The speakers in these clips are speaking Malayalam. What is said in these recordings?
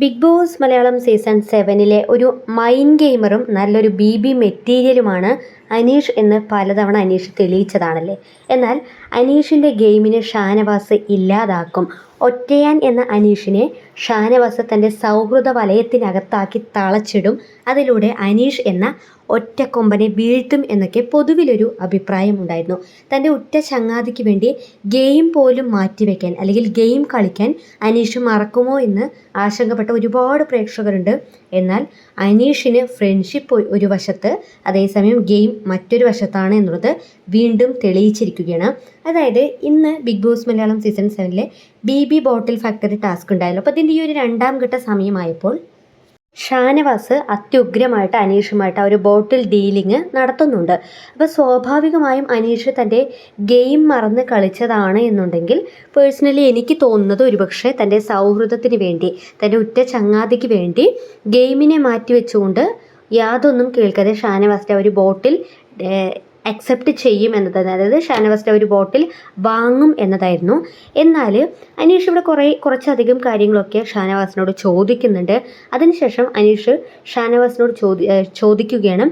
ബിഗ് ബോസ് മലയാളം സീസൺ സെവനിലെ ഒരു മൈൻഡ് ഗെയിമറും നല്ലൊരു ബി ബി മെറ്റീരിയലുമാണ് അനീഷ് എന്ന് പലതവണ അനീഷ് തെളിയിച്ചതാണല്ലേ? എന്നാൽ അനീഷിന്റെ ഗെയിമിന് ഷാനവാസ് ഇല്ലാതാക്കും. ഒറ്റയാൻ എന്ന അനീഷിനെ ഷാനവാസ് തന്റെ സൗഹൃദ വലയത്തിനകത്താക്കി തളച്ചിടും. അതിലൂടെ അനീഷ് എന്ന ഒറ്റക്കൊമ്പനെ വീഴ്ത്തും എന്നൊക്കെ പൊതുവിലൊരു അഭിപ്രായമുണ്ടായിരുന്നു. തന്റെ ഉറ്റ ചങ്ങാതിക്ക് വേണ്ടി ഗെയിം പോലും മാറ്റിവെക്കാൻ അല്ലെങ്കിൽ ഗെയിം കളിക്കാൻ അനീഷ് മറക്കുമോ എന്ന് ആശങ്കപ്പെട്ട ഒരുപാട് പ്രേക്ഷകരുണ്ട്. എന്നാൽ അനീഷിന് ഫ്രണ്ട്ഷിപ്പ് ഒരു വശത്ത് അതേസമയം ഗെയിം മറ്റൊരു വശത്താണ് എന്നുള്ളത് വീണ്ടും തെളിയിച്ചിരിക്കുകയാണ്. അതായത് ഇന്ന് big boss Malayalam season സെവനിലെ B B bottle factory task ഉണ്ടായല്ലോ. അപ്പോൾ അതിന്റെ ഈ ഒരു രണ്ടാം ഘട്ട സമയമായപ്പോൾ ഷാനവാസ് അത്യുഗ്രമായിട്ട് അനീഷുമായിട്ട് ആ ഒരു ബോട്ടിൽ ഡീലിംഗ് നടത്തുന്നുണ്ട്. അപ്പോൾ സ്വാഭാവികമായും അനീഷ് തന്റെ ഗെയിം മറന്ന് കളിച്ചതാണ് എന്നുണ്ടെങ്കിൽ പേഴ്സണലി എനിക്ക് തോന്നുന്നത് ഒരുപക്ഷെ തന്റെ സൗഹൃദത്തിന് വേണ്ടി തന്റെ ഉറ്റ ചങ്ങാതിക്ക് വേണ്ടി ഗെയിമിനെ മാറ്റി വെച്ചുകൊണ്ട് യാതൊന്നും കേൾക്കാതെ ഷാനവാസിന്റെ ഒരു ബോട്ടിൽ അക്സെപ്റ്റ് ചെയ്യും എന്നതായിരുന്നു അതായത് ഷാനവാസിന്റെ ഒരു ബോട്ടിൽ വാങ്ങും എന്നതായിരുന്നു. എന്നാൽ അനീഷ് ഇവിടെ കുറേ കുറച്ചധികം കാര്യങ്ങളൊക്കെ ഷാനവാസിനോട് ചോദിക്കുന്നുണ്ട്. അതിനുശേഷം അനീഷ് ഷാനവാസിനോട് ചോദി ചോദിക്കുകയാണ്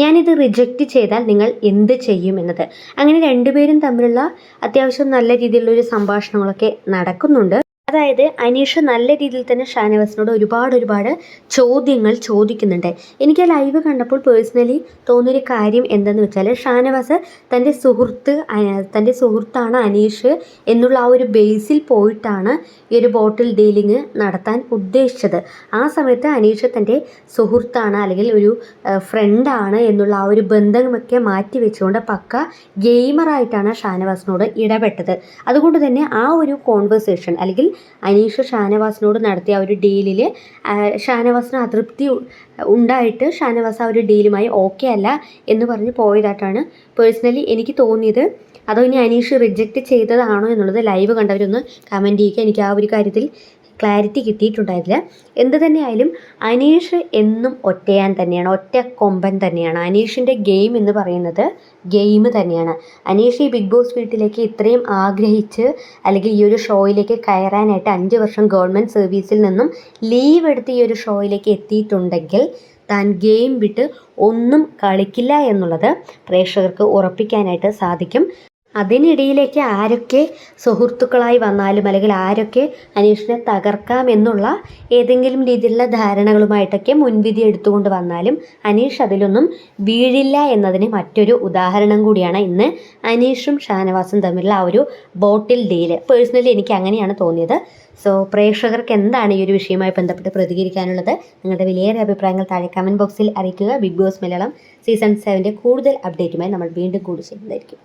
ഞാനിത് റിജക്റ്റ് ചെയ്താൽ നിങ്ങൾ എന്ത് ചെയ്യും എന്നത്? അങ്ങനെ രണ്ടുപേരും തമ്മിലുള്ള അത്യാവശ്യം നല്ല രീതിയിലുള്ള ഒരു സംഭാഷണങ്ങളൊക്കെ നടക്കുന്നുണ്ട്. അതായത് അനീഷ് നല്ല രീതിയിൽ തന്നെ ഷാനവാസിനോട് ഒരുപാട് ഒരുപാട് ചോദ്യങ്ങൾ ചോദിക്കുന്നുണ്ട്. എനിക്ക് ആ ലൈവ് കണ്ടപ്പോൾ പേഴ്സണലി തോന്നിയൊരു കാര്യം എന്തെന്ന് വെച്ചാൽ ഷാനവാസ് തന്റെ സുഹൃത്ത് തന്റെ സുഹൃത്താണ് അനീഷ് എന്നുള്ള ആ ഒരു ബേസിൽ പോയിട്ടാണ് ഈ ഒരു ബോട്ടിൽ ഡീലിംഗ് നടത്താൻ ഉദ്ദേശിച്ചത്. ആ സമയത്ത് അനീഷ് തന്റെ സുഹൃത്താണ് അല്ലെങ്കിൽ ഒരു ഫ്രണ്ടാണ് എന്നുള്ള ആ ഒരു ബന്ധമൊക്കെ മാറ്റി വെച്ചുകൊണ്ട് പക്ക ഗെയിമറായിട്ടാണ് ഷാനവാസിനോട് ഇടപെട്ടത്. അതുകൊണ്ട് തന്നെ ആ ഒരു കോൺവെർസേഷൻ അല്ലെങ്കിൽ അനീഷ് ഷാനവാസിനോട് നടത്തിയ ഒരു ഡീലിൽ ഷാനവാസിന് അതൃപ്തി ഉണ്ടായിട്ട് ഷാനവാസ് ആ ഒരു ഡീലുമായി ഓക്കെ അല്ല എന്ന് പറഞ്ഞ് പോയതായിട്ടാണ് പേഴ്സണലി എനിക്ക് തോന്നിയത്. അതോ ഇനി അനീഷ് റിജക്റ്റ് ചെയ്തതാണോ എന്നുള്ളത് ലൈവ് കണ്ടവരൊന്ന് കമന്റ് ചെയ്യുക. എനിക്ക് ആ ഒരു കാര്യത്തിൽ ക്ലാരിറ്റി കിട്ടിയിട്ടുണ്ടായിരുന്നില്ല. എന്ത് തന്നെയായാലും അനീഷ് എന്നും ഒറ്റയാൻ തന്നെയാണ് ഒറ്റ കൊമ്പൻ തന്നെയാണ്. അനീഷിന്റെ ഗെയിം എന്ന് പറയുന്നത് ഗെയിം തന്നെയാണ്. അനീഷ് ഈ ബിഗ് ബോസ് വീട്ടിലേക്ക് ഇത്രയും ആഗ്രഹിച്ച് അല്ലെങ്കിൽ ഈ ഒരു ഷോയിലേക്ക് കയറാനായിട്ട് അഞ്ച് വർഷം ഗവൺമെന്റ് സർവീസിൽ നിന്നും ലീവ് എടുത്ത് ഈ ഒരു ഷോയിലേക്ക് എത്തിയിട്ടുണ്ടെങ്കിൽ താൻ ഗെയിം വിട്ട് ഒന്നും കളിക്കില്ല എന്നുള്ളത് പ്രേക്ഷകർക്ക് ഉറപ്പിക്കാനായിട്ട് സാധിക്കും. അതിനിടയിലേക്ക് ആരൊക്കെ സുഹൃത്തുക്കളായി വന്നാലും അല്ലെങ്കിൽ ആരൊക്കെ അനീഷിനെ തകർക്കാം എന്നുള്ള ഏതെങ്കിലും രീതിയിലുള്ള ധാരണകളുമായിട്ടൊക്കെ മുൻവിധി എടുത്തുകൊണ്ട് വന്നാലും അനീഷ് അതിലൊന്നും വീഴില്ല എന്നതിന് മറ്റൊരു ഉദാഹരണം കൂടിയാണ് ഇന്ന് അനീഷും ഷാനവാസും തമ്മിലുള്ള ആ ഒരു ബോട്ടിൽ ഡീൽ. പേഴ്സണലി എനിക്ക് അങ്ങനെയാണ് തോന്നിയത്. സോ പ്രേക്ഷകർക്ക് എന്താണ് ഈ ഒരു വിഷയവുമായി ബന്ധപ്പെട്ട് പ്രതികരിക്കാനുള്ളത്? നിങ്ങളുടെ വിലയേറെ അഭിപ്രായങ്ങൾ താഴെ കമന്റ് ബോക്സിൽ അറിയിക്കുക. ബിഗ് ബോസ് മലയാളം സീസൺ സെവന്റെ കൂടുതൽ അപ്ഡേറ്റുമായി നമ്മൾ വീണ്ടും കൂടി ചെയ്യുന്നതായിരിക്കും